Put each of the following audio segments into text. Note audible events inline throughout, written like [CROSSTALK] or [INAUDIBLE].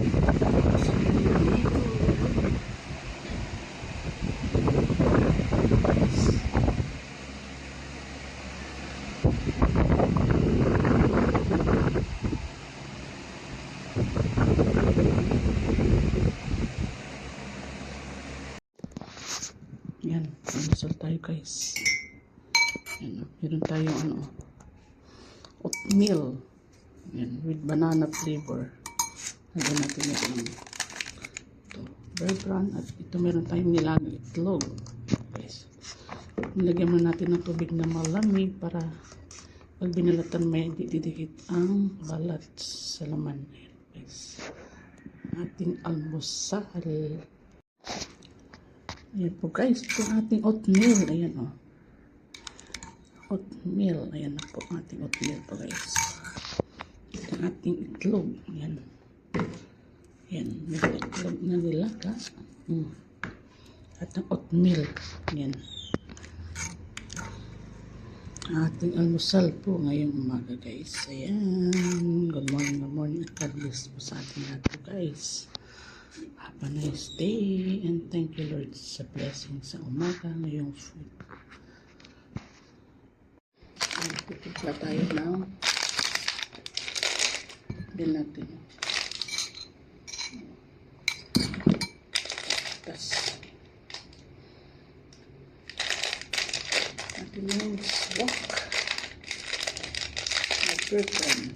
Yan, almusal tayo guys. Yan, meron tayong ano, oatmeal. Yan, with banana flavor. Lagyan natin yung ito, bread bran at ito meron tayong nilagang itlog. Guys, nilagyan muna natin ng tubig na malamig para pag binalatan may didikit ang balat sa laman. Guys. Ating almusal. Ayan po guys, ito ating oatmeal. Ayan o. Oh. Oatmeal. Ayan na po ating oatmeal po guys. Ito ating itlog. Ayan. May itlog na nilaga. Mm. At ang oatmeal. Ayan. Ating almusal po ngayong umaga guys. Ayan. Good morning, good morning. At God bless po sa ating lahat guys. Have a nice day and thank you Lord sa blessing sa umaga ngayong food. Pipigla tayo ng din Tas natin yung swak. Nag-prepare.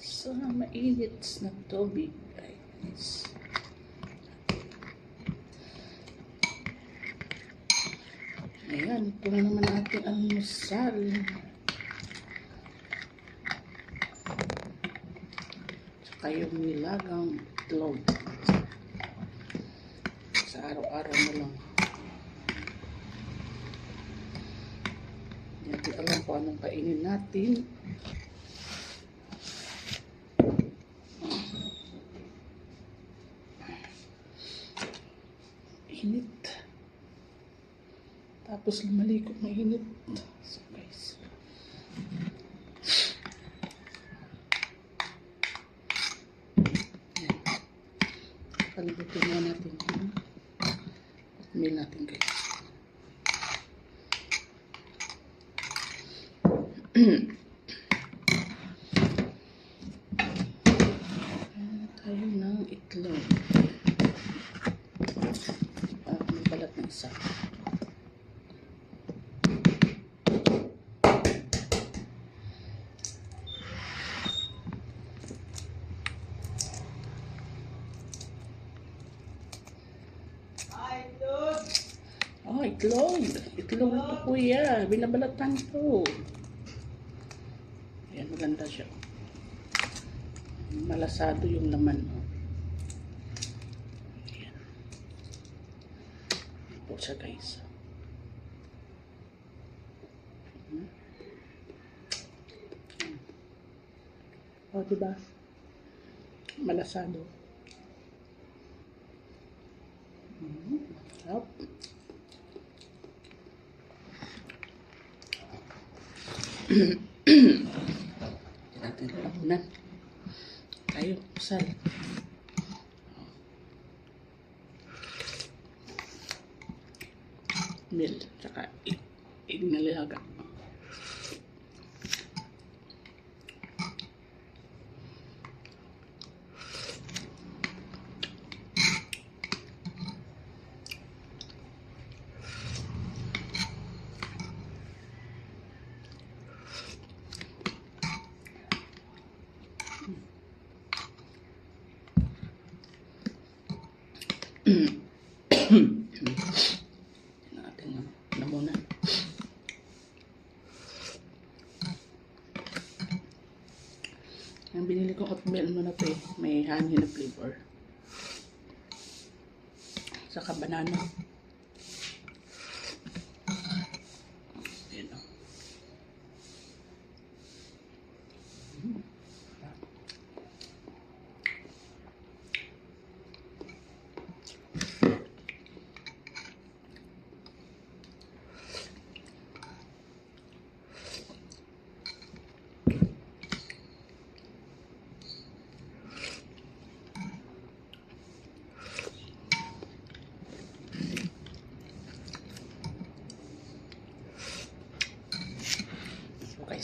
So, mainit na tubig, guys. Ayan, ito na naman ating almusal. Tsaka yung nilagang itlog. Sa araw-araw na lang. Hindi alam kung anong kainin natin. init. Tapos lumalikot na init. So guys. Palibutin mo natin yung oatmeal natin guys. [CLEARS THROAT] Tayo ng itlog. Ah, may balat na isa. Oh, itlog. Itlog ito kuya. Binabalatan ko. Ayan, maganda siya. Malasado yung laman. Oh. Ayan. Ayan po siya guys. Hmm. Oh, diba? Malasado. Mm, sarap. Natin lamunan. Tayo, usal. Mil, tsaka ig, ig na lilaga. natin na, na muna. Ang binili ko na to eh. May honey na flavor. Saka banana. Ayan o. Mm.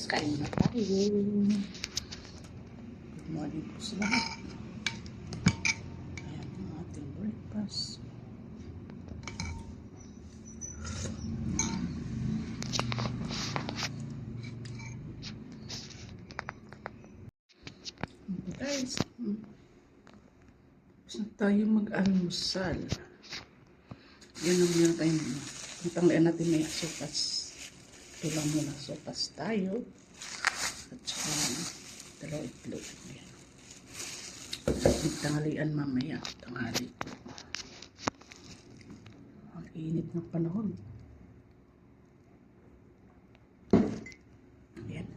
Guys, kain na tayo. Good morning po sa lahat. Ayan ang ating breakfast. Guys, tapos na tayo mag-almusal. Yan ang meron tayong Itanglayan natin may sopas. Ito lang muna sopas tayo. At saka dalawang itlog. Ayan. Tanghalian mamaya. Tanghali. Ang init ng panahon. Ayan.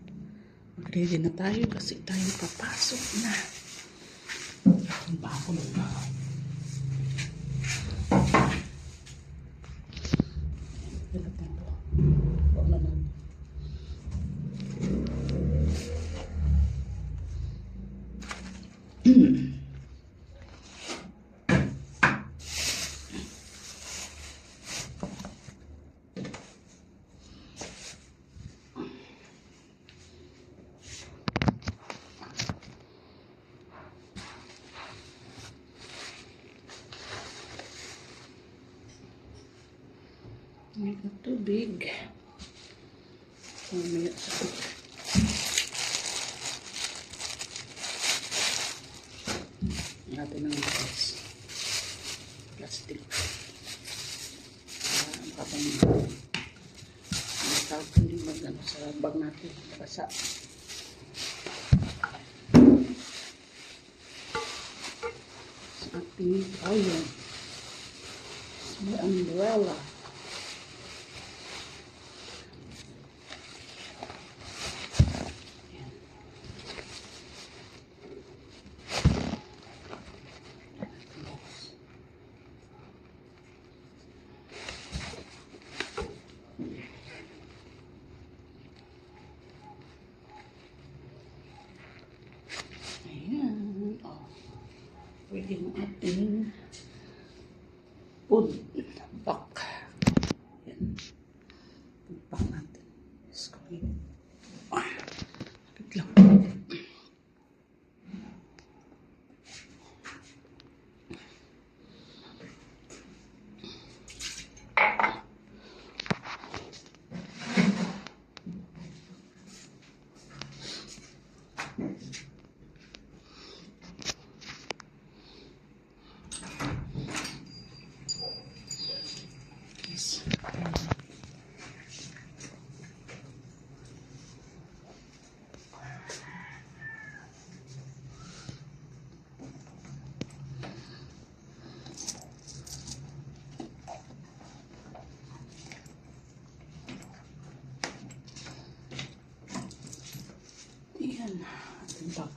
Mag-ready na tayo kasi tayo papasok na. Ang bago na. Hirap na ito. Huwag na lang. May tubig. Mamaya sa natin ng gas. Plastic. Para makapang matapon din mag ano, sa bag natin. Basa. Sa ating ayun. May umbrella. Ayan. Oh. Pwede mo ating food pack. Ayan. Food pack natin. Let's go in. Ah. Wait lang. Yes. Yan, ating bag.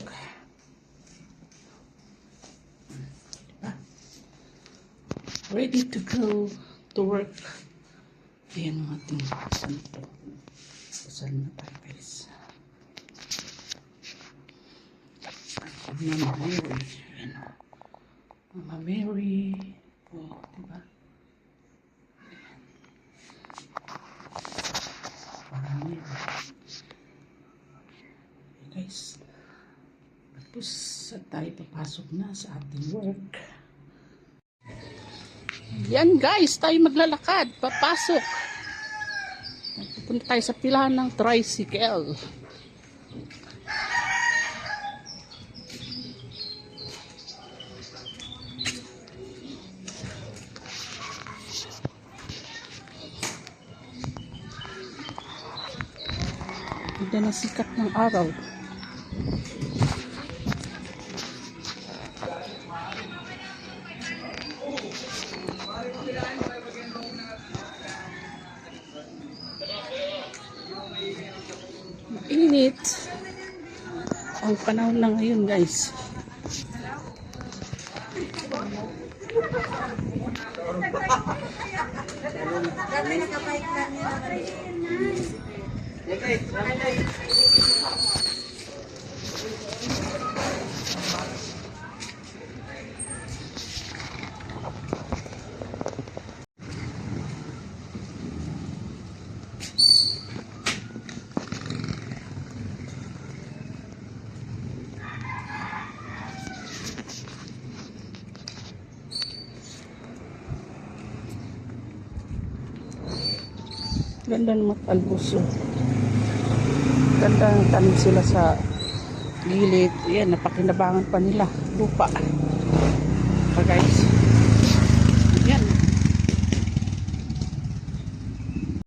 Diba? Ready to go to work. Ayan ang ating saan to. Saan na tayo guys. Mama Mary. Ayan. Mama Mary. O, diba? Mama Mary. Okay guys. Tapos tayo papasok na sa ating work. Yan guys, tayo maglalakad, papasok. Pupunta tayo sa pilahan ng tricycle. Ganda na sikat ng araw. init ang panahon na ngayon guys Dami na kapahit. Ganda ng mga talbos. oh. Ganda ng tanim sila sa gilid. Yan, napakinabangan pa nila. Lupa. Pa guys.